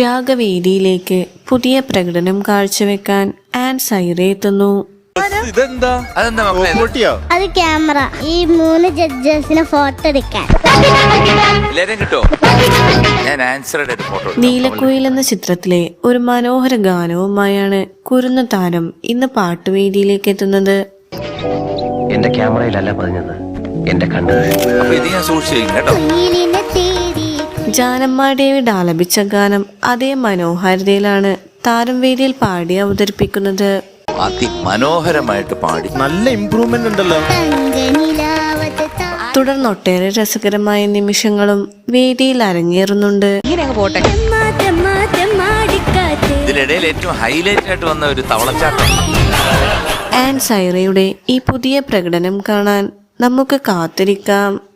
രാഗവേദിയിലേക്ക് പുതിയ പ്രകടനം കാഴ്ചവെക്കാൻ ആൻ സൈറ എത്തുന്നു. ഇതെന്താ? അതെന്താ മക്കളെ അത് ക്യാമറ. ഈ മൂന്ന് ജഡ്ജസിന് ഫോട്ടോ എടുക്കാൻ. എല്ലാരെയും കിട്ടോ? ഞാൻ ആൻസർ ഫോട്ടോ നീലക്കുയിൽ എന്ന ചിത്രത്തിലെ ഒരു മനോഹര ഗാനവുമായാണ് കുരുന്ന താരം ഇന്ന് പാട്ടുവേദിയിലേക്ക് എത്തുന്നത്. എന്റെ ക്യാമറയിലല്ല പതിഞ്ഞത്. എന്റെ കണ്ടത് കേട്ടോ. ജാനമ്മ ഡേവിഡ് ആലപിച്ച ഗാനം അതേ മനോഹാരിതയിലാണ് താരം വേദിയിൽ പാടി അവതരിപ്പിക്കുന്നത്. അതിമനോഹരമായിട്ട് പാടി. നല്ല ഇമ്പ്രൂവ്മെന്റ് ഉണ്ടല്ലോ. തുടർന്ന് ഒട്ടേറെ രസകരമായ നിമിഷങ്ങളും വേദിയിൽ അരങ്ങേറുന്നുണ്ട്. ആൻഡ് തെമ്മാടിക്കാറ്റ്. ഇതിനിടയിൽ ഏറ്റവും ഹൈലൈറ്റ് ആയിട്ട് വന്ന ഒരു തവളച്ചാട്ടം. ആൻ സൈറയുടെ ഈ പുതിയ പ്രകടനം കാണാൻ നമുക്ക് കാത്തിരിക്കാം.